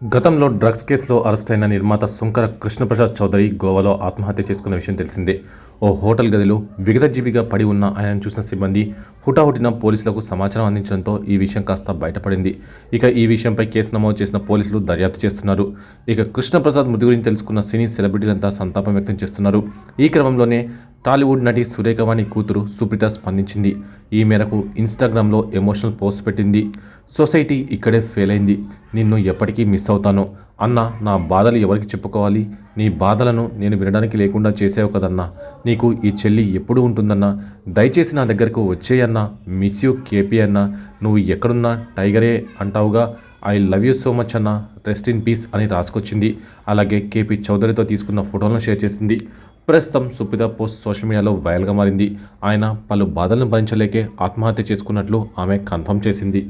గతంలో డ్రగ్స్ కేసులో అరెస్ట్ అయిన నిర్మాత శంకర కృష్ణప్రసాద్ చౌదరి గోవాలో ఆత్మహత్య చేసుకున్న విషయం తెలిసిందే. ఓ హోటల్ గదిలో విగతజీవిగా పడి ఉన్న ఆయనను చూసిన సిబ్బంది హుటాహుటిన పోలీసులకు సమాచారం అందించడంతో ఈ విషయం కాస్త బయటపడింది. ఇక ఈ విషయంపై కేసు నమోదు చేసిన పోలీసులు దర్యాప్తు చేస్తున్నారు. ఇక కృష్ణప్రసాద్ మృతి గురించి తెలుసుకున్న సినీ సెలబ్రిటీలంతా సంతాపం వ్యక్తం చేస్తున్నారు. ఈ క్రమంలోనే టాలీవుడ్ నటి సురేఖవాణి కూతురు సుప్రీత స్పందించింది. ఈ మేరకు ఇన్స్టాగ్రామ్లో ఎమోషనల్ పోస్ట్ పెట్టింది. సొసైటీ ఇక్కడే ఫెయిల్ అయింది. నిన్ను ఎప్పటికీ మిస్ అవుతాను. అన్న నా బాధలు ఎవరికి చెప్పుకోవాలి? నీ బాధలను నేను వినడానికి లేకుండా చేసావు కదన్నా. నీకు ఈ చెల్లి ఎప్పుడు ఉంటుందన్నా? దయచేసి నా దగ్గరకు వచ్చేయన్నా. మిస్ యూ కేపీ అన్నా. నువ్వు ఎక్కడున్నా? టైగరే అంటావుగా. I love you so much అన్న రెస్ట్ ఇన్ పీస్ అని రాసుకొచ్చింది. అలాగే కేపీ చౌదరితో తీసుకున్న ఫోటోలను షేర్ చేసింది. ప్రస్తుతం సుప్రీత పోస్ట్ సోషల్ మీడియాలో వైరల్గా మారింది. ఆయన పలు బాధలను భరించలేకే ఆత్మహత్య చేసుకున్నట్లు ఆమె కన్ఫర్మ్ చేసింది.